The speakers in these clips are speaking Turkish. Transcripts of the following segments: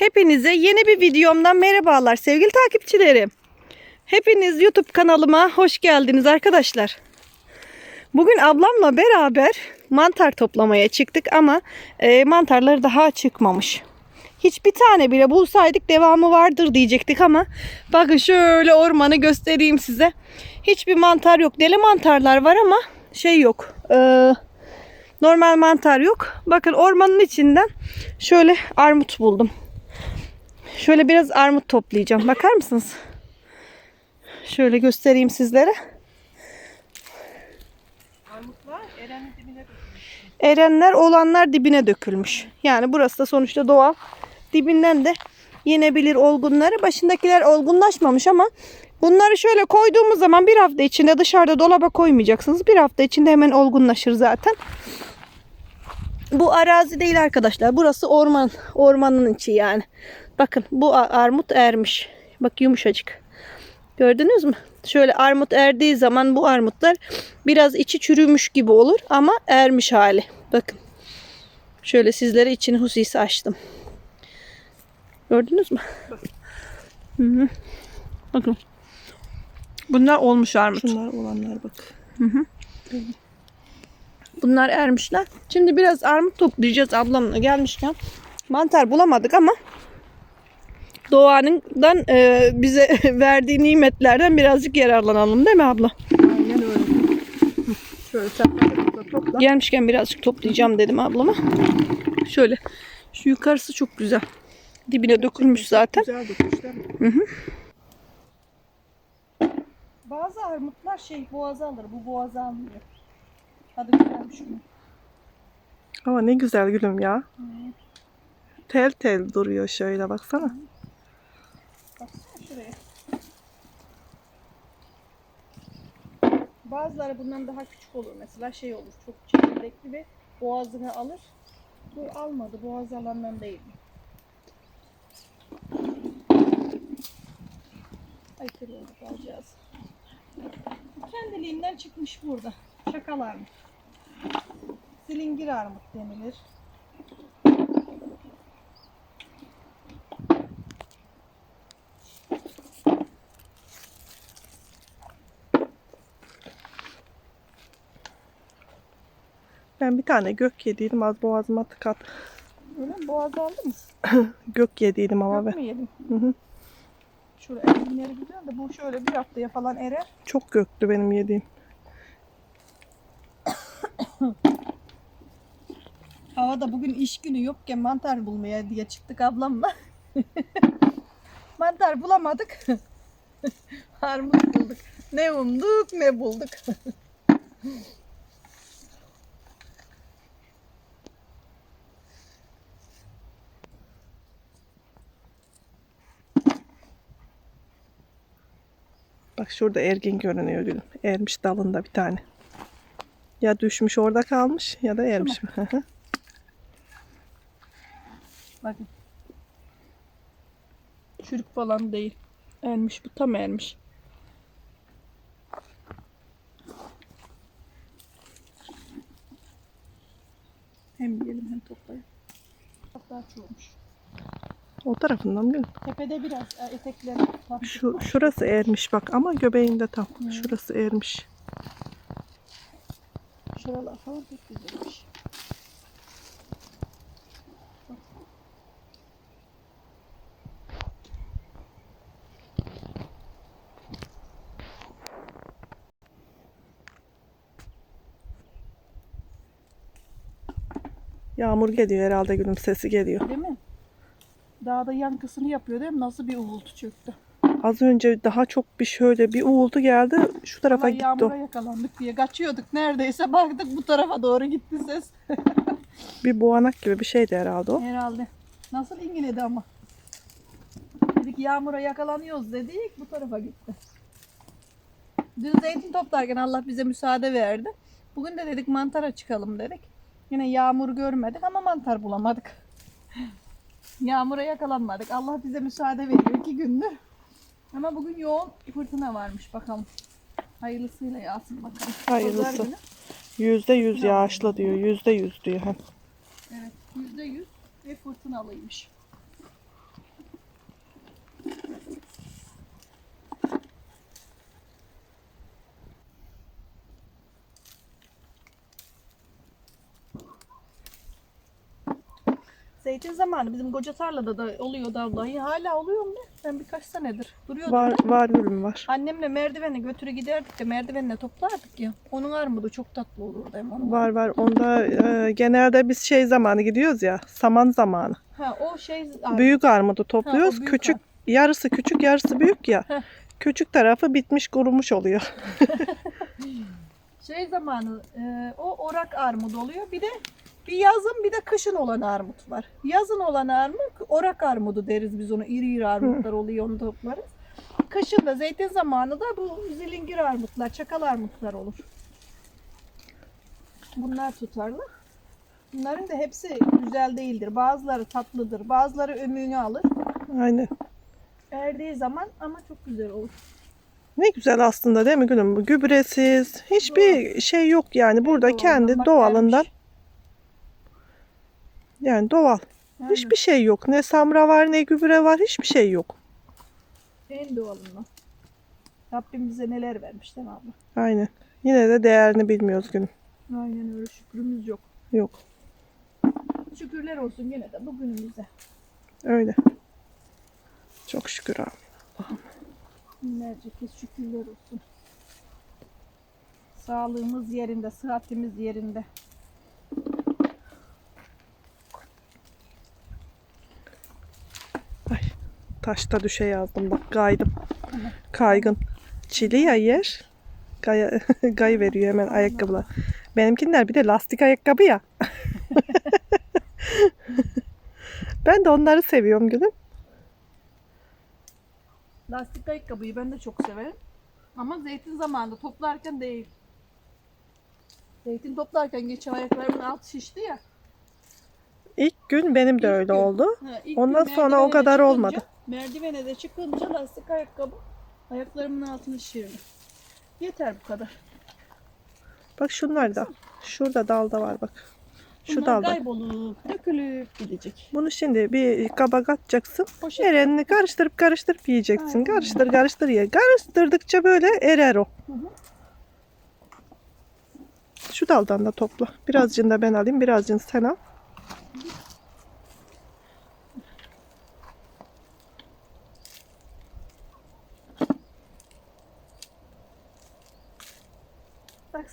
Hepinize yeni bir videomdan merhabalar sevgili takipçilerim. Hepiniz YouTube kanalıma hoş geldiniz arkadaşlar. Bugün ablamla beraber mantar toplamaya çıktık ama e, mantarlar daha çıkmamış. Hiçbir tane bile bulsaydık devamı vardır diyecektik ama bakın şöyle ormanı göstereyim size. Hiçbir mantar yok. Deli mantarlar var ama şey yok. Ee, normal mantar yok. Bakın ormanın içinden şöyle armut buldum. Şöyle biraz armut toplayacağım. Bakar mısınız? Şöyle göstereyim sizlere. Armutlar erenin dibine Erenler olanlar dibine dökülmüş. Yani burası da sonuçta doğal. Dibinden de yenebilir olgunları. Başındakiler olgunlaşmamış ama bunları şöyle koyduğumuz zaman bir hafta içinde dışarıda dolaba koymayacaksınız. Bir hafta içinde hemen olgunlaşır zaten. Bu arazi değil arkadaşlar. Burası orman. Ormanın içi yani. Bakın bu armut ermiş. Bak yumuşacık. Gördünüz mü? Şöyle armut erdiği zaman bu armutlar biraz içi çürümüş gibi olur ama ermiş hali. Bakın. Şöyle sizlere içini husisi açtım. Gördünüz mü? Hı hı. Bakın. Bunlar olmuş armut. Şunlar olanlar bak. Bunlar ermişler. Şimdi biraz armut toplayacağız ablamla gelmişken. Mantar bulamadık ama doğanın e, bize verdiği nimetlerden birazcık yararlanalım değil mi abla? Aynen öyle. Hı, Şöyle çaprazda topla. Gelmişken birazcık toplayacağım dedim ablama. Şöyle. Şu yukarısı çok güzel. Dibine dökülmüş zaten. Güzel dökmüşler. Bazı armutlar şey boğaza alır. Bu boğaza almıyor. Tadı güzelmiş bunun. Ama ne güzel gülüm ya. Tel tel duruyor şöyle baksana. Baksana şuraya. Bazıları bundan daha küçük olur. Mesela şey olur. Çok çekirdekli ve boğazını alır. Bu almadı. Boğaz alandan değil. Ay kırıldık alacağız. Kendiliğinden çıkmış burada. Şakal armut. Silingir armut denilir. Ben bir tane gök yediydim az boğazıma tıkat. Öyle mi? Boğaz aldı mı? Gök yediydim ama Yok ben. mu yedim? Hı hı. Şurada erimleri güzel de bu şöyle bir haftaya falan erer. Çok göktü benim yediğim. Havada bugün iş günü yokken mantar bulmaya diye çıktık ablamla. mantar bulamadık. Armut bulduk. Ne umduk ne bulduk. Bak şurada ergin görünüyor gülüm. Ermiş dalında bir tane. Ya düşmüş orada kalmış ya da ermiş. Hı. Bakın. Çürük falan değil. Ermiş bu tam ermiş. Hem yiyelim hem toplayalım. Çok daha çoğulmuş. O tarafından gülüm? Tepede biraz e, etekleri Şu, şurası ermiş bak ama göbeğinde tam. Hı. Şurası ermiş. Şuralar falan çok güzelmiş. Yağmur geliyor herhalde gülüm sesi geliyor. Değil mi? Dağda yankısını yapıyor değil mi? Nasıl bir uğultu çöktü. Az önce daha çok bir şöyle bir uğultu geldi. Şu tarafa Ama gitti yağmura o. yakalandık diye kaçıyorduk. Neredeyse baktık bu tarafa doğru gitti ses. Bir boğanak gibi bir şeydi herhalde o. Herhalde. Nasıl ingiledi ama. Dedik yağmura yakalanıyoruz dedik bu tarafa gitti. Dün zeytin toplarken Allah bize müsaade verdi. Bugün de dedik mantara çıkalım dedik. Yine yağmur görmedik ama mantar bulamadık. Yağmura yakalanmadık. Allah bize müsaade veriyor iki gündür. Ama bugün yoğun fırtına varmış bakalım. Hayırlısıyla yağsın bakalım. Hayırlısı. Yüzde yüz yağışlı diyor. Yüzde yüz diyor. Evet yüzde yüz ve fırtınalıymış. Zeytin zamanı bizim koca tarlada da oluyor da vallahi. Hala oluyor mu? Ben birkaç senedir duruyordu. Var var gülüm var. Annemle merdivene götürü giderdik de merdivenle toplardık ya. Onun armudu çok tatlı olurdu hem onun. Var var. Onda e, genelde biz şey zamanı gidiyoruz ya. Saman zamanı. Ha o şey Büyük armudu topluyoruz. büyük küçük yarısı küçük yarısı büyük ya. Küçük tarafı bitmiş kurumuş oluyor. şey zamanı e, o orak armut oluyor. Bir de bir yazın bir de kışın olan armut var. Yazın olan armut orak armudu deriz biz onu. İri iri armutlar oluyor onu toplarız. Kışın da zeytin zamanı da bu zilingir armutlar, çakal armutlar olur. Bunlar tutarlı. Bunların da hepsi güzel değildir. Bazıları tatlıdır. Bazıları ömüğünü alır. Aynen. Erdiği zaman ama çok güzel olur. Ne güzel aslında değil mi gülüm? Gübresiz. Hiçbir şey yok yani. Burada Doğalından kendi bak doğalından. vermiş. Yani doğal. Aynen. Hiçbir şey yok. Ne samra var ne gübre var. Hiçbir şey yok. En doğalından. Rabbim bize neler vermiş değil mi abla? Aynen. Yine de değerini bilmiyoruz gülüm. Aynen öyle şükrümüz yok. Yok. Şükürler olsun yine de bugünümüze. Öyle. Çok şükür abi. Binlerce kez şükürler olsun. Sağlığımız yerinde, sıhhatimiz yerinde. Ay, taşta düşe yazdım bak kaydım. Kaygın. Çili ya yer. Gay, gay veriyor hemen ayakkabılar. Benimkiler bir de lastik ayakkabı ya. ben de onları seviyorum gülüm. Lastik ayakkabıyı ben de çok severim. Ama zeytin zamanında toplarken değil. Zeytin toplarken geçen ayaklarımın altı şişti ya. Gün benim de İlk öyle gün. oldu. Ha, Ondan sonra o kadar çıkınca- olmadı. Merdivene de çıkınca lastik ayakkabı ayaklarımın altını şişirdi. Yeter bu kadar. Bak şunlar da. Şurada dalda var bak. Şu Bunlar dalda. kaybolup dökülüp gidecek. Bunu şimdi bir kaba katacaksın. Poşet. Erenini karıştırıp karıştırıp yiyeceksin. Aynen. Karıştır karıştır ye. Karıştırdıkça böyle erer o. Hı hı. Şu daldan da topla. Birazcını da ben alayım. Birazcını sen al.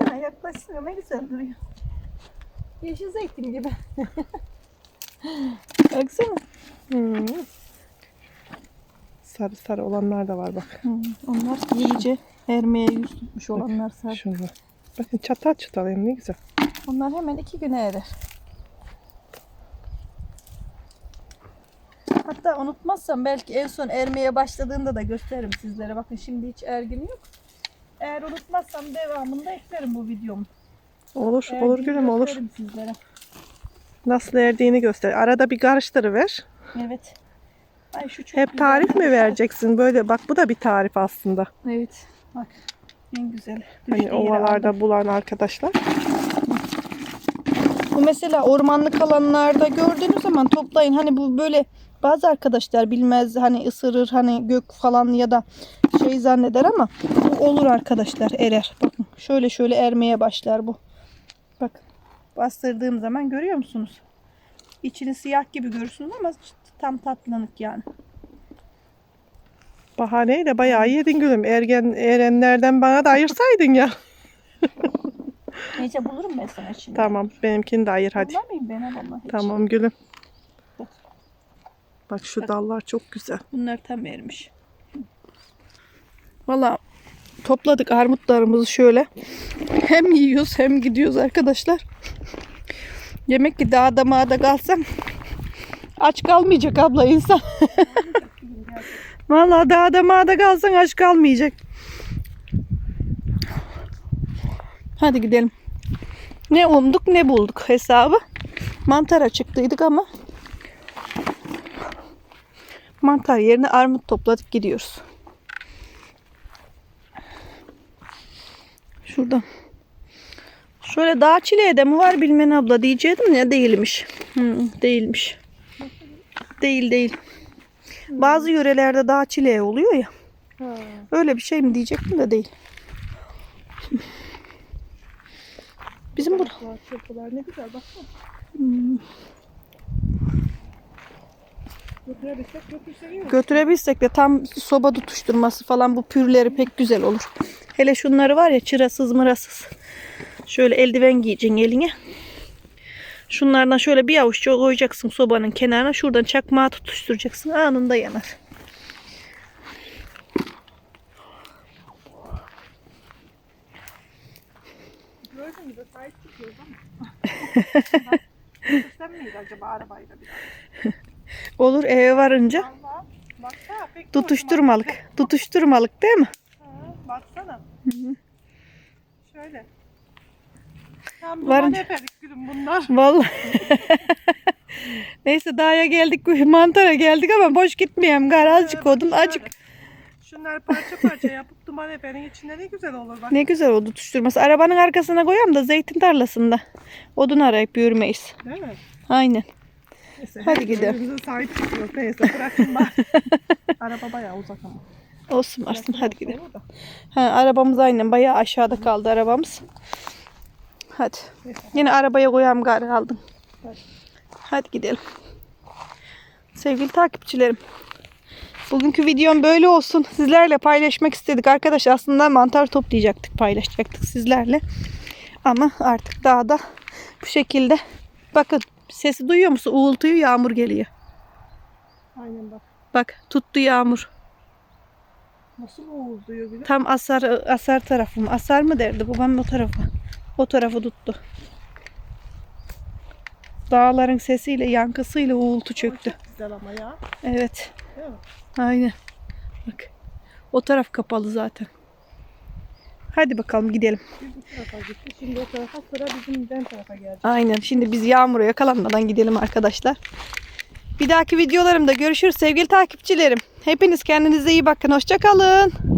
Baksana yaklaşsın ne güzel duruyor. Yeşil zeytin gibi. Baksana. Hmm. Sarı sarı olanlar da var bak. onlar iyice ermeye yüz tutmuş olanlar sarı. Şunlar. Bakın çatal çatal hem ne güzel. Onlar hemen iki güne erer. Hatta unutmazsam belki en son ermeye başladığında da gösteririm sizlere. Bakın şimdi hiç ergin yok. Eğer unutmazsam devamında eklerim bu videomu. Olur Erdiğini olur gülüm olur. Sizlere. Nasıl erdiğini göster. Arada bir karıştırıver. Evet. Ay şu çok Hep güzel tarif mi arkadaşlar. vereceksin? Böyle bak bu da bir tarif aslında. Evet. Bak en güzel. Hani Düştü yere aldım. ovalarda bulan arkadaşlar. Bu mesela ormanlık alanlarda gördüğünüz zaman toplayın. Hani bu böyle bazı arkadaşlar bilmez hani ısırır hani gök falan ya da şey zanneder ama bu olur arkadaşlar erer. Bakın şöyle şöyle ermeye başlar bu. Bak bastırdığım zaman görüyor musunuz? İçini siyah gibi görürsünüz ama tam tatlanık yani. Bahaneyle bayağı yedin gülüm. Ergen erenlerden bana da ayırsaydın ya. Neyse bulurum ben sana şimdi. Tamam benimkini de ayır hadi. Bulamayayım ben hiç. Tamam gülüm. Bak. Bak şu dallar çok güzel. Bunlar tam ermiş. Valla topladık armutlarımızı şöyle. Hem yiyoruz hem gidiyoruz arkadaşlar. Yemek ki dağda mağda kalsam aç kalmayacak abla insan. Valla dağda mağda kalsan aç kalmayacak. Hadi gidelim. Ne umduk ne bulduk hesabı. Mantara çıktıydık ama mantar yerine armut topladık gidiyoruz. Şuradan. Şöyle dağ çileği de mi var bilmem abla diyecektim ya değilmiş. Hı, değilmiş. Değil değil. Bazı yörelerde dağ çileği oluyor ya. Öyle bir şey mi diyecektim de değil. Bizim burada. Ne güzel bak. Hmm. Götürebilsek götürsek iyi olur. Götürebilsek de tam soba tutuşturması falan bu pürleri pek güzel olur. Hele şunları var ya çırasız mırasız. Şöyle eldiven giyeceksin eline. Şunlardan şöyle bir avuç koyacaksın sobanın kenarına. Şuradan çakmağı tutuşturacaksın. Anında yanar. Gördün mü sahip çıkıyoruz ama. Acaba arabayla bir Olur eve varınca Allah. Baksana pek de tutuşturmalık. Tutuşturmalık değil mi? Ha, baksana. Şöyle. Tam Varınca- gülüm bunlar. Vallahi. Neyse dağa geldik, mantara geldik ama boş gitmeyeyim. Gar azıcık odun, acık. Şunları parça parça yapıp duman eferin içinde ne güzel olur bak. Ne güzel oldu tutuşturması. Arabanın arkasına koyalım da zeytin tarlasında. Odun arayıp yürümeyiz. Değil mi? Aynen. Neyse, Hadi gidelim. sahip çıkıyoruz. Neyse bırakın bak. Araba bayağı uzak ama. Olsun varsın hadi gidelim. da. Ha, arabamız aynen bayağı aşağıda kaldı arabamız. Hadi. Yine arabaya koyalım gari aldım. Hadi. Hadi gidelim. Sevgili takipçilerim. Bugünkü videom böyle olsun. Sizlerle paylaşmak istedik. Arkadaş aslında mantar toplayacaktık, paylaşacaktık sizlerle. Ama artık dağda bu şekilde. Bakın sesi duyuyor musun? Uğultuyu yağmur geliyor. Aynen bak. Bak tuttu yağmur. Nasıl uğulduyor bile. Tam asar asar tarafım. Asar mı derdi babam o tarafı. O tarafı tuttu. Dağların sesiyle, yankısıyla uğultu çöktü. Çok güzel ama ya. Evet. Değil mi? Aynen. Bak. O taraf kapalı zaten. Hadi bakalım gidelim. Şimdi o tarafa sıra bizim den tarafa geldi. Aynen. Şimdi biz yağmura yakalanmadan gidelim arkadaşlar. Bir dahaki videolarımda görüşürüz sevgili takipçilerim. Hepiniz kendinize iyi bakın. Hoşça kalın.